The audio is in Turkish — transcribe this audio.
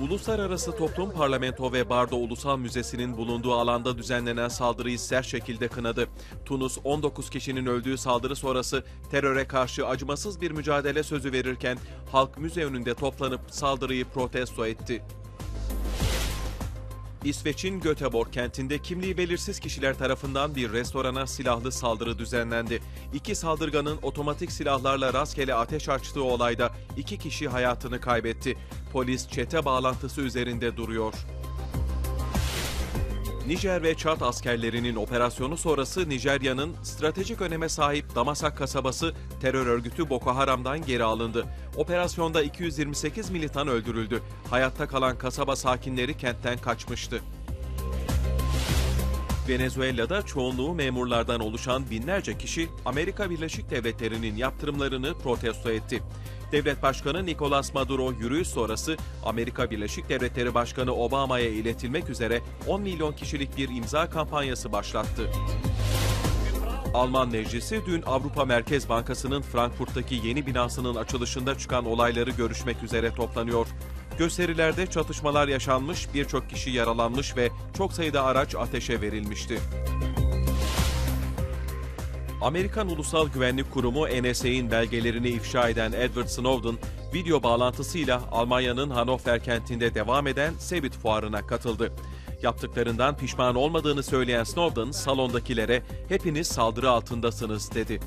Uluslararası Toplum Parlamento ve Bardo Ulusal Müzesi'nin bulunduğu alanda düzenlenen saldırıyı sert şekilde kınadı. Tunus 19 kişinin öldüğü saldırı sonrası teröre karşı acımasız bir mücadele sözü verirken halk müze önünde toplanıp saldırıyı protesto etti. İsveç'in Göteborg kentinde kimliği belirsiz kişiler tarafından bir restorana silahlı saldırı düzenlendi. İki saldırganın otomatik silahlarla rastgele ateş açtığı olayda iki kişi hayatını kaybetti. Polis çete bağlantısı üzerinde duruyor. Nijer ve Çat askerlerinin operasyonu sonrası Nijerya'nın stratejik öneme sahip Damasak kasabası terör örgütü Boko Haram'dan geri alındı. Operasyonda 228 militan öldürüldü. Hayatta kalan kasaba sakinleri kentten kaçmıştı. Venezuela'da çoğunluğu memurlardan oluşan binlerce kişi Amerika Birleşik Devletleri'nin yaptırımlarını protesto etti. Devlet Başkanı Nicolas Maduro yürüyüş sonrası Amerika Birleşik Devletleri Başkanı Obama'ya iletilmek üzere 10 milyon kişilik bir imza kampanyası başlattı. Alman Meclisi dün Avrupa Merkez Bankası'nın Frankfurt'taki yeni binasının açılışında çıkan olayları görüşmek üzere toplanıyor. Gösterilerde çatışmalar yaşanmış, birçok kişi yaralanmış ve çok sayıda araç ateşe verilmişti. Amerikan Ulusal Güvenlik Kurumu NSA'in belgelerini ifşa eden Edward Snowden, video bağlantısıyla Almanya'nın Hannover kentinde devam eden Sebit fuarına katıldı. Yaptıklarından pişman olmadığını söyleyen Snowden, salondakilere "Hepiniz saldırı altındasınız." dedi.